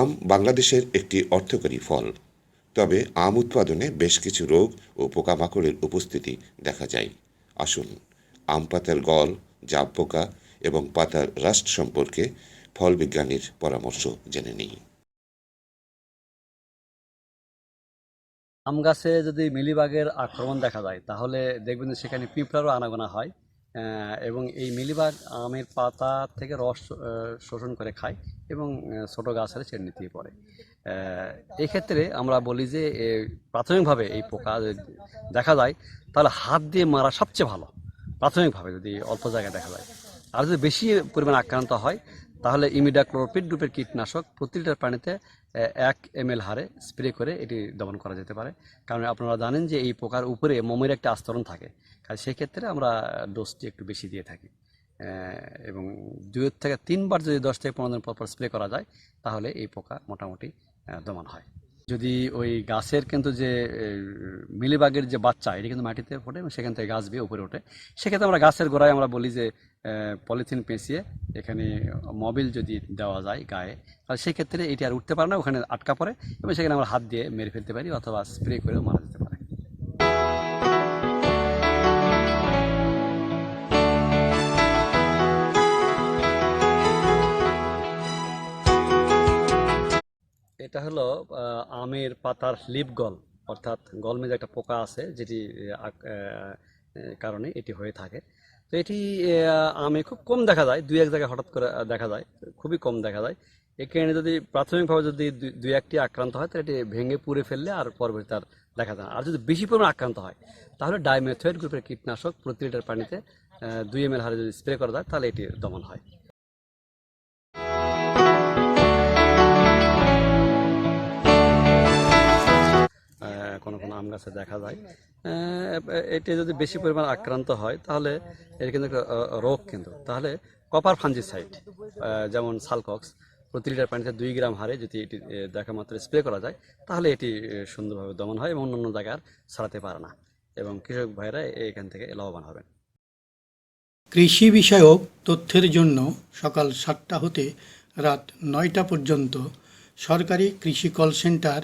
আম বাংলাদেশের একটি অর্থকরী ফল। তবে আম উৎপাদনে বেশ কিছু রোগ ও পোকামাকড়ের উপস্থিতি দেখা যায়। আসুন, আম পাতার গল, জাব পোকা এবং পাতার রাস্ট সম্পর্কে ফল বিজ্ঞানীর পরামর্শ জেনে নিই। আম গাছে যদি মিলিবাগের আক্রমণ দেখা যায়, তাহলে দেখবেন যে সেখানে পিঁপড়ারও আনাগোনা হয় এবং এই মিলিবাগ আমের পাতা থেকে রস শোষণ করে খায়। এবং ছোট গাছের চেন্নি দিয়ে পড়ে এক্ষেত্রে আমরা বলি যে প্রাথমিকভাবে এই পোকা দেখা যায়, তাহলে হাত দিয়ে মারা সবচেয়ে ভালো। প্রাথমিকভাবে যদি অল্প জায়গায় দেখা যায়। আর যদি বেশি পরিমাণ আক্রান্ত হয়, তাহলে ইমিডাক্লোরোপিড গ্রুপের কীটনাশক প্রতি লিটার পানিতে এক এম হারে স্প্রে করে এটি দমন করা যেতে পারে। কারণ আপনারা জানেন যে, এই পোকার উপরে মোমের একটা আস্তরণ থাকে। কাজে সেক্ষেত্রে আমরা ডোজটি একটু বেশি দিয়ে থাকি। এবং দুই থেকে তিনবার যদি দশ থেকে পনেরো দিন পর পর স্প্রে করা যায়, তাহলে এই পোকা মোটামুটি দমন হয়। যদি ওই গাছের কিন্তু যে মিলিবাগের যে বাচ্চা, এটি কিন্তু মাটিতে ফোটে এবং সেখান থেকে গাছ বেয়ে উপরে ওঠে, সেক্ষেত্রে আমরা গাছের গোড়ায় আমরা বলি যে পলিথিন পেঁচিয়ে এখানে মবিল যদি দেওয়া যায় গায়ে, তাহলে সেক্ষেত্রে এটি আর উঠতে পারে না, ওখানে আটকা পড়ে এবং সেখানে আমরা হাত দিয়ে মেরে ফেলতে পারি অথবা স্প্রে করেও মারা যেতে এটা হলো আমের পাতার লিপ গল, অর্থাৎ গলমে যে একটা পোকা আছে, যেটি কারণে এটি হয়ে থাকে। তো এটি আমে খুব কম দেখা যায়, দুই এক জায়গায় হঠাৎ করে দেখা যায়, খুবই কম দেখা যায়। এখানে যদি প্রাথমিকভাবে যদি দুই- একটি আক্রান্ত হয়, তাহলে এটি ভেঙে পুড়ে ফেললে আর পরবর্তী তার দেখা যায় আর যদি বেশি পরিমাণে আক্রান্ত হয়, তাহলে ডাইমেথয়েড গ্রুপের কীটনাশক প্রতি লিটার পানিতে দুই এম হারে যদি স্প্রে করা যায়, তাহলে এটি দমন হয়। আম গাছে দেখা যায়। এটি যদি বেশি পরিমাণ আক্রান্ত হয়, তাহলে এর কিন্তু একটা রোগ কিন্তু। তাহলে কপার ফাঞ্জিসাইড যেমন সালকক্স, প্রতি লিটার পানিতে দুই গ্রাম হারে যদি এটি দেখা মাত্র স্প্রে করা যায়, তাহলে এটি সুন্দরভাবে দমন হয় এবং অন্য জায়গার ছড়াতে পারে না। এবং কৃষক ভাইরা এখান থেকে লাভবান হবেন। কৃষি বিষয়ক তথ্যের জন্য সকাল সাতটা হতে রাত নয়টা পর্যন্ত সরকারি কৃষি কল সেন্টার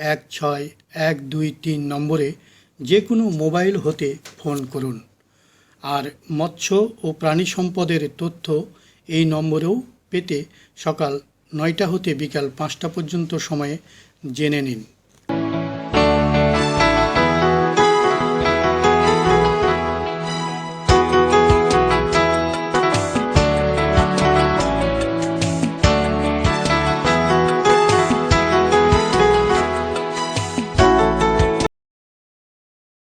এক ছয় এক দুই তিন নম্বরে যে কোনো মোবাইল হতে ফোন করুন। আর মৎস্য ও প্রাণী সম্পদের তথ্য এই নম্বরেও পেতে সকাল নয়টা হতে বিকাল পাঁচটা পর্যন্ত সময়ে জেনে নিন।